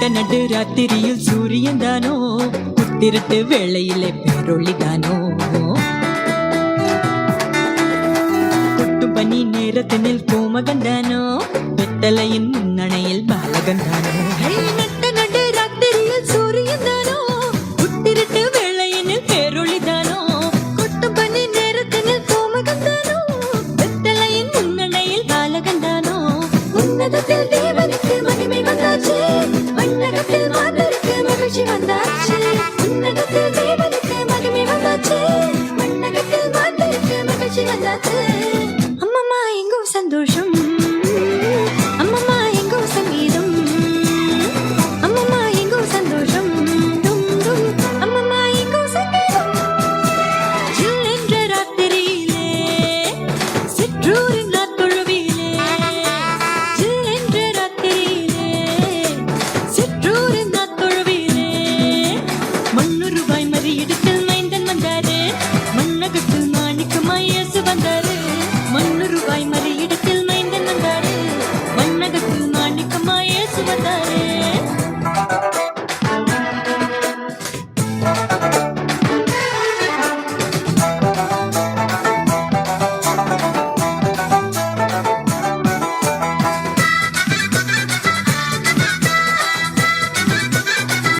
பட்ட நடு ராத்திரியில் சூரியன் தானோ? குத்திரட்டு வேளையிலே பேரொழி தானோ? கொட்டும் பனி நேரத்தினில் கோமகன் தானோ? வெத்தலையின் முன்னணையில் பாலகன் தானோ? நல்லது அம்மம்மா எங்கும் சந்தோஷம்.